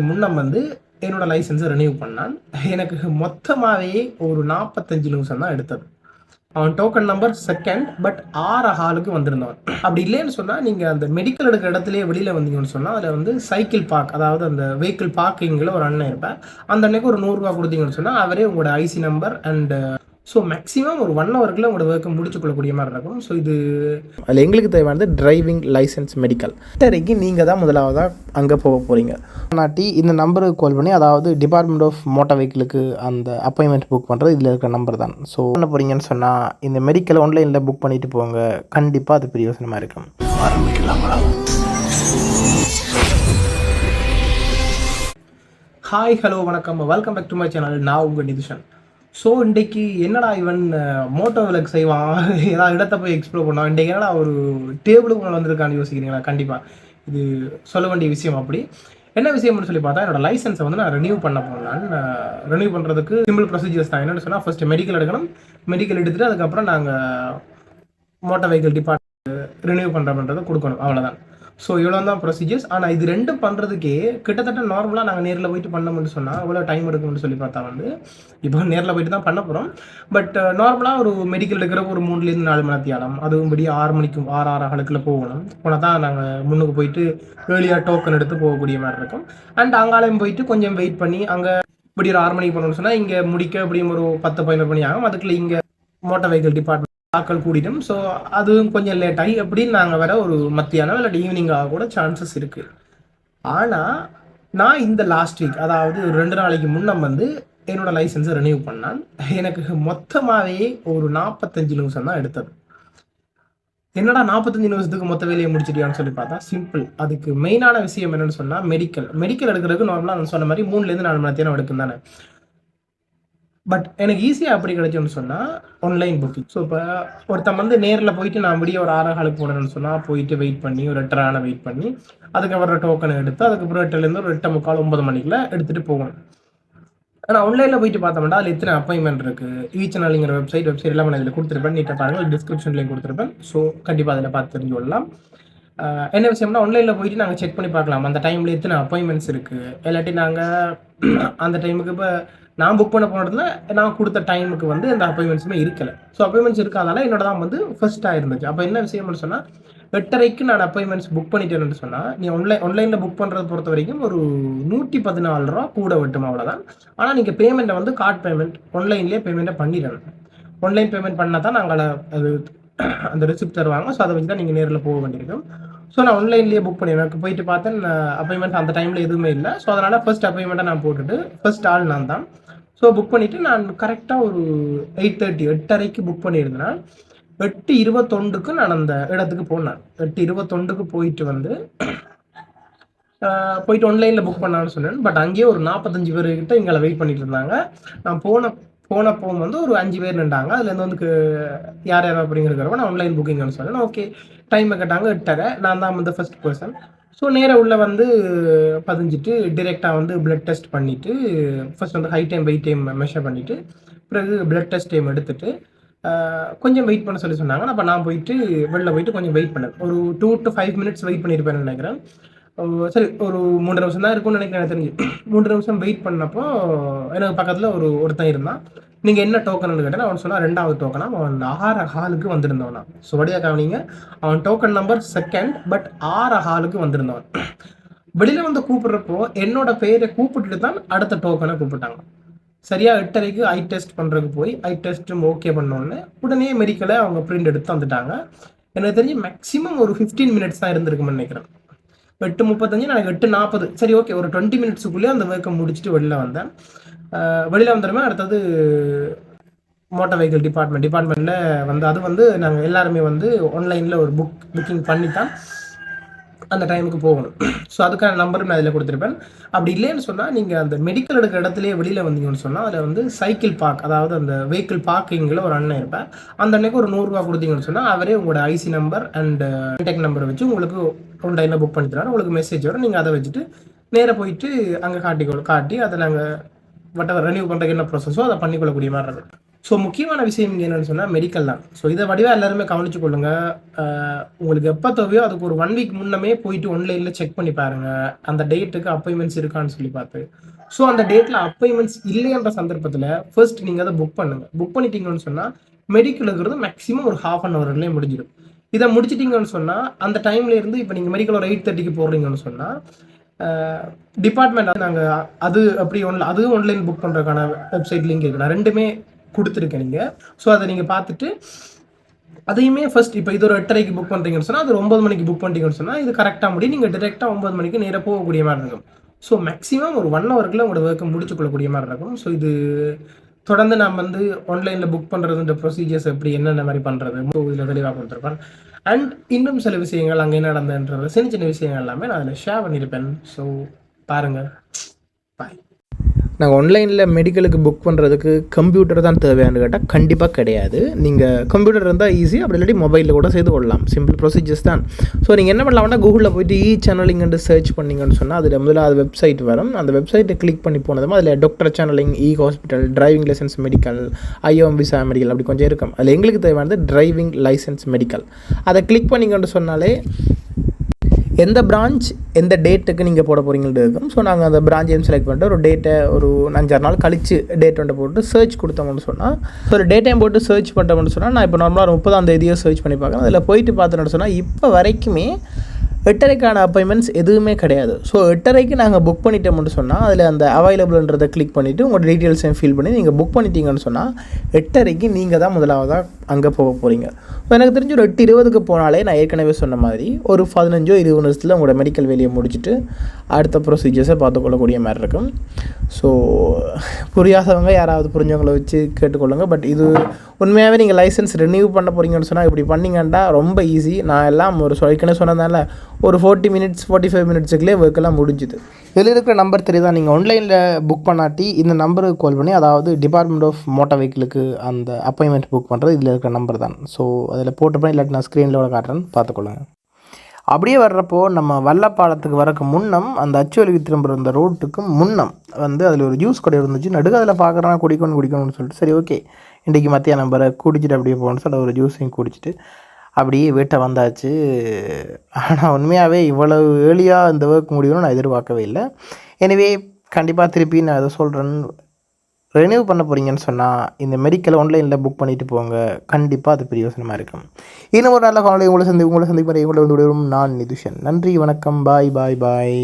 முன்னம் வந்து என்னோட லைசன்ஸை ரினியூ பண்ணான். எனக்கு மொத்தமாகவே ஒரு நாற்பத்தஞ்சு நிமிஷம் தான் எடுத்தது. அவன் டோக்கன் நம்பர் செகண்ட் பட் ஆறு ஹாலுக்கு வந்திருந்தவன். அப்படி இல்லைன்னு சொன்னால் நீங்கள் அந்த மெடிக்கல் எடுக்கிற இடத்துலேயே வெளியில் வந்தீங்கன்னு சொன்னால் அதில் வந்து சைக்கிள் பார்க் அதாவது அந்த வெஹிக்கிள் பார்க்கிங்கில் ஒரு அண்ணன் இருப்பேன் அந்த அன்னைக்கு ஒரு நூறுரூவா கொடுத்தீங்கன்னு சொன்னால் அவரே உங்களோட IC number and so maximum ஒரு ஒன் ஹவருக்குள்ள உங்களோட ஒர்க்கை முடிச்சு கொள்ளக்கூடிய மாதிரி இருக்கும் ஸோ இது அதில் எங்களுக்கு தேவையானது டிரைவிங் லைசன்ஸ் மெடிக்கல் இத்தனைக்கு நீங்கள் தான் முதலாவதாக அங்கே போக போகிறீங்க நாட்டி இந்த நம்பருக்கு கால் பண்ணி அதாவது டிபார்ட்மெண்ட் ஆஃப் மோட்டார் வெஹிக்கிளுக்கு அந்த அப்பாயின்மெண்ட் புக் பண்ணுறது இதில் இருக்கிற நம்பர் தான். ஸோ என்ன போகிறீங்கன்னு சொன்னால் இந்த மெடிக்கல் ஆன்லைனில் புக் பண்ணிட்டு போங்க. கண்டிப்பாக அது பிரயோசனமாக இருக்கும். ஹாய் ஹலோ வணக்கம். Welcome back to my channel நான் உங்கள் நிதிஷன். ஸோ இன்றைக்கு என்னடா இவன் மோட்டோ விளக்கு செய்வான்? ஏதாவது இடத்த போய் எக்ஸ்ப்ளோர் பண்ணுவான்? இன்றைக்கு என்னடா ஒரு டேபிளுக்கு மேலே வந்திருக்கான்னு யோசிக்கிறீங்களா? கண்டிப்பாக இது சொல்ல வேண்டிய விஷயம் அப்படி. என்ன விஷயம்னு சொல்லி பார்த்தா என்னோட லைசன்ஸை வந்து நான் ரினியூ பண்ண போனேன் ரினியூ பண்ணுறதுக்கு சிம்பிள் ப்ரொசீஜர்ஸ் தான். என்னென்னு சொன்னால் ஃபஸ்ட்டு மெடிக்கல் எடுக்கணும். மெடிக்கல் எடுத்துகிட்டு அதுக்கப்புறம் நாங்கள் மோட்டார் வெஹிக்கிள் டிபார்ட்மெண்ட் ரினியூ பண்ணுறோம்ன்றதை கொடுக்கணும். அவ்வளோதான் ஸோ இவ்வளோ தான் ப்ரொசீஜர்ஸ் ஆனால் இது ரெண்டும் பண்ணுறதுக்கே கிட்டத்தட்ட நார்மலாக நாங்கள் நேரில் போயிட்டு பண்ணோம்னு சொன்னால் அவ்வளோ டைம் எடுக்கும்னு சொல்லி பார்த்தா வந்து இப்போ நேரில் போயிட்டு தான் பண்ண போகிறோம் பட் நார்மலாக ஒரு மெடிக்கல் எடுக்கிற ஒரு மூணுலேருந்து நாலு மணி தியாலம் அதுவும்படி ஆறு மணிக்கு ஆறு ஆறு அகலுக்குள்ள போகணும். போனால் தான் நாங்கள் முன்னுக்கு போயிட்டு ஏர்லியாக டோக்கன் எடுத்து போகக்கூடிய மாதிரி இருக்கும். அண்ட் அங்காலையும் போயிட்டு கொஞ்சம் வெயிட் பண்ணி அங்கே இப்படி ஒரு ஆறு மணிக்கு போகணும்னு சொன்னால் இங்கே முடிக்க அப்படியும் ஒரு பத்து பதினொரு மணி ஆகும். அதுக்குள்ள இங்கே மோட்டார் வெஹிக்கிள் டிபார்ட்மெண்ட் ஆக்கள் கூடிடும் ஸோ அதுவும் கொஞ்சம் லேட் ஆகி எப்படின்னு நாங்கள் வர ஒரு மத்தியானம் இல்லை ஈவினிங் ஆக கூட சான்சஸ் இருக்குது ஆனால் நான் இந்த லாஸ்ட் வீக் அதாவது ஒரு ரெண்டு நாளைக்கு முன்னம் வந்து என்னோட லைசன்ஸை ரினியூ பண்ணான். எனக்கு மொத்தமாகவே ஒரு நாற்பத்தஞ்சு நிமிஷம் தான் எடுத்தது. என்னடா நாற்பத்தஞ்சு நிமிஷத்துக்கு மொத்த வேலையை முடிச்சிட்டியான்னு சொல்லி பார்த்தா சிம்பிள் அதுக்கு மெயினான விஷயம் என்னன்னு சொன்னால் மெடிக்கல் மெடிக்கல் எடுக்கிறதுக்கு நார்மலாக நான் சொன்ன மாதிரி மூணுலேருந்து நாலு மணி நேரம் எடுக்கும் தானே பட் எனக்கு ஈஸியாக அப்படி கிடைச்சோன்னு சொன்னால் ஆன்லைன் புக்கிங் ஸோ இப்போ ஒருத்தன் வந்து நேரில் போயிட்டு நான் விடிய ஒரு ஆறு காலுக்கு போனேன்னு சொன்னால் போயிட்டு வெயிட் பண்ணி ஒரு எட்டரை ஆனால் வெயிட் பண்ணி அதுக்கப்புறம் டோக்கனை எடுத்து அதுக்கப்புறம் எட்டுலேருந்து ஒரு எட்டு முக்கால் ஒன்பது மணிக்குள்ள எடுத்துகிட்டு போகணும். ஆனால் ஆன்லைனில் போயிட்டு பார்த்தோம்னா அதில் எத்தனை அப்பாயின்மெண்ட் இருக்குது ஈச் நாளிங்கிற வெப்சைட் வெப்சைட் எல்லாம் நான் இதில் கொடுத்துருப்பேன். நீட்டாக பாருங்கள் டிஸ்கிரிப்ஷன்லேயும் கொடுத்துருப்பேன். ஸோ கண்டிப்பாக அதில் பார்த்து தெரிஞ்சு கொள்ளலாம் என்ன விஷயம்னா ஆன்லைனில் போயிட்டு நாங்கள் செக் பண்ணி பார்க்கலாம். அந்த டைமில் எத்தனை அப்பாயின்மெண்ட்ஸ் இருக்குது இல்லாட்டி நாங்கள் அந்த டைமுக்கு இப்போ நான் புக் பண்ண போனதுல நான் கொடுத்த டைமுக்கு வந்து அந்த அப்பாயின்மெண்ட்ஸுமே இருக்கலை. ஸோ அப்பாயின்மெண்ட்ஸ் இருக்காதால என்னோட தான் வந்து ஃபர்ஸ்ட்டாக இருந்துச்சு. அப்போ என்ன விஷயம்னு சொன்னால் எட்டரைக்கு நான் அப்பாயின்மெண்ட்ஸ் புக் பண்ணிட்டேன்னு சொன்னால் நீ ஆன்லைன் ஆன்லைனில் புக் பண்ணுறத பொறுத்த வரைக்கும் ஒரு நூற்றி பதினாலு ரூபா கூட வெட்டும் அவ்வளோதான் ஆனால் நீங்கள் பேமெண்ட்டை வந்து கார்ட் பேமெண்ட் ஆன்லைன்லேயே பேமெண்ட்டை பண்ணிடணும். ஆன்லைன் பேமெண்ட் பண்ணால் தான் நாங்கள் அது அந்த ரிசிப்ட் தருவாங்க. ஸோ அதை வச்சு தான் நீங்கள் நேரில் போக வேண்டியிருக்கும். ஸோ நான் ஆன்லைன்லேயே புக் பண்ணிடுவேன். எனக்கு போயிட்டு பார்த்தேன். அப்பாயின்மெண்ட் அந்த டைமில் எதுவுமே இல்லை. ஸோ அதனால் ஃபர்ஸ்ட் அப்பாயின்மெண்ட்டை நான் போட்டுட்டு ஃபர்ஸ்ட் ஆள் நான் தான். ஸோ புக் பண்ணிவிட்டு நான் கரெக்டாக ஒரு எயிட் தேர்ட்டி எட்டரைக்கு புக் பண்ணியிருந்தேன் எட்டு இருபத்தொண்டுக்கு நான் அந்த இடத்துக்கு போனேன். எட்டு இருபத்தொண்டுக்கு போயிட்டு வந்து போயிட்டு ஆன்லைனில் புக் பண்ணான்னு சொன்னேன். பட் அங்கேயே ஒரு நாற்பத்தஞ்சு பேர் எங்களை வெயிட் பண்ணிட்டு இருந்தாங்க. நான் போன போனப்போ வந்து ஒரு அஞ்சு பேர் நின்றாங்க. அதுலேருந்து வந்து யார் யார் அப்படிங்கிறவங்க நான் ஆன்லைன் புக்கிங்னு சொன்னேன். ஓகே டைமை கேட்டாங்க எட்டரை. நான் தான் வந்து ஃபர்ஸ்ட் பர்சன் ஸோ நேராக உள்ள வந்து பதிஞ்சிட்டு டிரெக்டாக வந்து பிளட் டெஸ்ட் பண்ணிவிட்டு ஃபர்ஸ்ட் வந்து high time weight time measure பண்ணிவிட்டு பிறகு பிளட் டெஸ்ட் டைம் எடுத்துட்டு கொஞ்சம் வெயிட் பண்ண சொல்லி சொன்னாங்க. அப்போ நான் போயிட்டு வெளில போயிட்டு கொஞ்சம் வெயிட் பண்ணேன். ஒரு two to five minutes wait பண்ணியிருப்பேன்னு நினைக்கிறேன். சரி ஒரு மூன்று நிமிஷம் தான் இருக்கும்னு நினைக்கிறேன் எனக்கு தெரிஞ்சு. மூன்று நிமிஷம் வெயிட் பண்ணப்போ எனக்கு பக்கத்தில் ஒரு ஒருத்தன் இருந்தான். நீங்கள் என்ன டோக்கன்னு கேட்டேன் அவன் சொன்னால் ரெண்டாவது டோக்கனா அவன் ஆறு ஹாலுக்கு வந்திருந்தவனா. ஸோ கவனிங்க அவன் டோக்கன் நம்பர் செகண்ட் பட் ஆறு ஹாலுக்கு வந்திருந்தவன். வெளியில் வந்து கூப்பிட்றப்போ என்னோட பெயரை கூப்பிட்டுட்டு தான் அடுத்த டோக்கனை கூப்பிட்டாங்க. சரியாக எட்டரைக்கு ஐ டெஸ்ட் பண்ணுறதுக்கு போய் ஐ டெஸ்ட்டும் ஓகே பண்ணோடனே உடனே மெடிக்கலை அவங்க பிரிண்ட் எடுத்து வந்துட்டாங்க எனக்கு தெரிஞ்சு மேக்ஸிமம் ஒரு ஃபிஃப்டீன் மினிட்ஸ் தான் இருந்திருக்கும்னு நினைக்கிறேன். எட்டு முப்பத்தஞ்சு நான் எட்டு நாற்பது சரி ஓகே ஒரு டுவெண்ட்டி மினிட்ஸுக்குள்ளேயே அந்த ஒர்க்கை முடிச்சுட்டு வெளில வந்தேன். வெளியில் வந்துடுமே அடுத்தது மோட்டார் வெஹிக்கிள் டிபார்ட்மெண்ட் டிபார்ட்மெண்ட்டில் வந்து அது வந்து நாங்கள் எல்லாருமே வந்து ஆன்லைனில் ஒரு புக் புக்கிங் பண்ணி தான் அந்த டைமுக்கு போகணும். ஸோ அதுக்கான நம்பரும் நான் அதில் கொடுத்துருப்பேன். அப்படி இல்லைன்னு சொன்னால் நீங்கள் அந்த மெடிக்கல் எடுக்கிற இடத்துலேயே வெளியில் வந்தீங்கன்னு சொன்னால் அதில் வந்து சைக்கிள் பார்க் அதாவது அந்த வெஹிக்கிள் பார்க்கிங்கில் ஒரு அண்ணன் இருப்பேன் அந்த அன்னைக்கு ஒரு நூறுரூவா கொடுத்தீங்கன்னு சொன்னால் அவரே உங்களோட ஐசி நம்பர் அண்ட் கான்டாக்ட் நம்பரை வச்சு உங்களுக்கு ஆன்லைனில் புக் பண்ணி தருவாரு உங்களுக்கு மெசேஜ் வரும். நீங்கள் அதை வச்சுட்டு நேராக போயிட்டு அங்கே காட்டி காட்டி அதை நாங்கள் வட்டவர் ரெனியூ பண்ணுறதுக்கு என்ன ப்ராசஸோ அதை பண்ணிக்கொள்ளக்கூடிய மாதிரி இருக்கும். ஸோ முக்கியமான விஷயம் இங்கே என்னென்னு சொன்னால் மெடிக்கல் தான். ஸோ இதை வடிவாக எல்லாருமே கவனிச்சு கொள்ளுங்க. உங்களுக்கு எப்போ தேவையோ அதுக்கு ஒரு ஒன் வீக் முன்னமே போயிட்டு ஒன்லைனில் செக் பண்ணி பாருங்க. அந்த டேட்டுக்கு அப்பாயின்மெண்ட்ஸ் இருக்கான்னு சொல்லி பார்த்து. ஸோ அந்த டேட்டில் அப்பாயின்மெண்ட்ஸ் இல்லைன்ற சந்தர்ப்பத்தில் ஃபர்ஸ்ட் நீங்கள் அதை புக் பண்ணுங்க. புக் பண்ணிட்டீங்கன்னு சொன்னால் மெடிக்கல் இருக்கிறது மேக்ஸிமம் ஒரு ஹாஃப் அன் ஹவர்லேயே முடிஞ்சிடும். இதை முடிச்சிட்டிங்கன்னு சொன்னால் அந்த டைம்ல இருந்து இப்போ நீங்கள் மெடிக்கல் ஒரு எயிட் தேர்ட்டிக்கு போடுறீங்கன்னு சொன்னால் டிபார்ட்மெண்ட் நாங்கள் அது அப்படி ஒன்ல அதுவும் ஆன்லைன் புக் பண்ணுறதுக்கான வெப்சைட் லிங்க் இருக்குண்ணா ரெண்டுமே கொடுத்துருக்கேன் நீங்கள் ஸோ அதை நீங்கள் பார்த்துட்டு அதையுமே ஃபர்ஸ்ட் இப்போ இது ஒரு எட்டரைக்கு புக் பண்ணுறீங்கன்னு சொன்னால் அது ஒரு ஒன்பது மணிக்கு புக் பண்ணிட்டீங்கன்னு சொன்னால் இது கரெக்டாக முடியும் நீங்கள் டிரெக்டாக ஒன்பது மணிக்கு நேராக போகக்கூடிய மாதிரி இருக்கும். ஸோ மேக்ஸிமம் ஒரு ஒன் ஹவருக்குள்ள உங்களோட ஒர்க்கை முடிச்சு கொள்ளக்கூடிய மாதிரி இருக்கும். ஸோ இது தொடர்ந்து நான் வந்து ஆன்லைனில் புக் பண்ணுறதுன்ற ப்ரொசீஜர்ஸ் எப்படி என்னென்ன மாதிரி பண்ணுறது இதில் தெளிவாக கொடுத்துருப்பேன். அண்ட் இன்னும் சில விஷயங்கள் அங்கே என்ன நடந்ததுன்ற சின்ன சின்ன விஷயங்கள் எல்லாமே நான் அதில் ஷேர் பண்ணியிருப்பேன். ஸோ பாருங்கள் பாய் நாங்கள் ஆன்லைனில் மெடிக்கலுக்கு புக் பண்ணுறதுக்கு கம்ப்யூட்டர் தான் தேவையானு கேட்டால் கண்டிப்பாக கிடையாது. நீங்கள் கம்ப்யூட்டர் இருந்தால் ஈஸி அப்படி இல்லாட்டி மொபைலில் கூட செய்து கொள்ளலாம். சிம்பிள் ப்ரொசீஜர்ஸ் தான். ஸோ நீங்கள் என்ன பண்ணலாம்னா கூகுளில் போயிட்டு இ சேனலிங்னு சர்ச் பண்ணீங்கன்னு சொன்னால் அதில் முதல்ல அது வெப்சைட் வரும். அந்த வெப்சைட்டை கிளிக் பண்ணி போனதும் அதில் doctor channelling e hospital driving licence medical IOM visa medical அப்படி கொஞ்சம் இருக்கும். அதில் எங்களுக்கு தேவையானது டிரைவிங் லைசன்ஸ் மெடிக்கல் அதை கிளிக் பண்ணிங்கன்னு சொன்னாலே எந்த பிரான்ச் எந்த டேட்டுக்கு நீங்கள் போட போகிறீங்கன்னு இருக்கும். ஸோ நாங்கள் அந்த பிரான்ச்சையும் செலக்ட் பண்ணிட்டு ஒரு டேட்டை ஒரு அஞ்சாறு நாள் கழித்து டேட் வந்து போட்டு சர்ச் கொடுத்தோம்னு சொன்னால் ஸோ ஒரு டேட்டையும் போட்டு சர்ச் பண்ணிட்டோம்னு சொன்னால் நான் இப்போ நார்மலாக ஒரு முப்பதாம் தேதியோ சர்ச் பண்ணி பார்க்குறேன். அதில் போயிட்டு பார்த்தோன்னு சொன்னால் இப்போ வரைக்குமே எட்டரைக்கான அப்பாயின்மெண்ட்ஸ் எதுவுமே கிடையாது. ஸோ எட்டரைக்கு நாங்கள் புக் பண்ணிட்டோம்னு சொன்னால் அதில் அந்த அவைலபிள்ன்றதை கிளிக் பண்ணிவிட்டு உங்கள் டீட்டெயில்ஸையும் ஃபில் பண்ணி நீங்கள் புக் பண்ணிட்டீங்கன்னு சொன்னால் எட்டரைக்கு நீங்கள் தான் முதலாவதாக அங்கே போக போகிறீங்க ஸோ எனக்கு தெரிஞ்சு ஒரு எட்டு இருபதுக்கு போனாலே நான் ஏற்கனவே சொன்ன மாதிரி ஒரு பதினஞ்சோ இருபது நிமிஷத்தில் உங்களோட மெடிக்கல் வேலையை முடிச்சுட்டு அடுத்த ப்ரொசீஜர்ஸை பார்த்துக்கொள்ளக்கூடிய மாதிரி இருக்கும். ஸோ புரியாதவங்க யாராவது புரிஞ்சவங்களை வச்சு கேட்டுக்கொள்ளுங்க. பட் இது உண்மையாகவே நீங்கள் லைசன்ஸ் ரினியூ பண்ண போகிறீங்கன்னு சொன்னால் இப்படி பண்ணிங்கன்னா ரொம்ப ஈஸி நான் எல்லாம் ஒரு ஏற்கனவே சொன்னதால ஒரு ஃபார்ட்டி மினிட்ஸ் ஃபார்ட்டி ஃபைவ் மினிட்ஸுக்குள்ளே ஒர்க்கெல்லாம் முடிஞ்சுது. இதில் இருக்கிற நம்பர் தெரியுதா? நீங்கள் ஆன்லைனில் புக் பண்ணாட்டி இந்த நம்பருக்கு கால் பண்ணி அதாவது டிபார்ட்மெண்ட் ஆஃப் மோட்டார் வெஹிக்கிளுக்கு அந்த அப்பாயின்மெண்ட் புக் பண்ணுறது இதில் இருக்கிற நம்பர் தான். ஸோ அதில் போட்டு பண்ணி இல்லாட்டி நான் ஸ்க்ரீனில் காட்டுறேன்னு பார்த்துக்கொள்ளுங்க. அப்படியே வர்றப்போ நம்ம வல்லப்பாலத்துக்கு வரக்கு முன்னம் அந்த அச்சுவலிக்கு திரும்புகிற அந்த ரோட்டுக்கு முன்னம் வந்து அதில் ஒரு ஜூஸ் கடை இருந்துச்சு. நடுக்க அதில் பார்க்குறேன் குடிக்கணும் குடிக்கணும்னு சொல்லிட்டு சரி ஓகே இன்றைக்கி மத்திய நம்பரை குடிச்சிட்டு அப்படியே போகணும்னு சொல்லி ஒரு ஜூஸையும் குடிச்சிட்டு அப்படியே வீட்டை வந்தாச்சு. ஆனால் உண்மையாகவே இவ்வளவு ஏர்லியாக இந்த ஒர்க் முடியும்னு நான் எதிர்பார்க்கவே இல்லை. எனவே கண்டிப்பாக திருப்பி நான் அதை சொல்கிறேன்னு ரெனியூ பண்ண போகிறீங்கன்னு சொன்னால் இந்த மெடிக்கல் ஆன்லைனில் புக் பண்ணிட்டு போங்க. கண்டிப்பாக அது பிரயோசனமாக இருக்கும். இன்னும் ஒரு நல்ல காலையில் உங்களை சந்தி உங்களை சந்திப்பதை உங்களை வந்து விடுவோம் நான் நிதுஷன். நன்றி வணக்கம். பாய் பாய் பாய்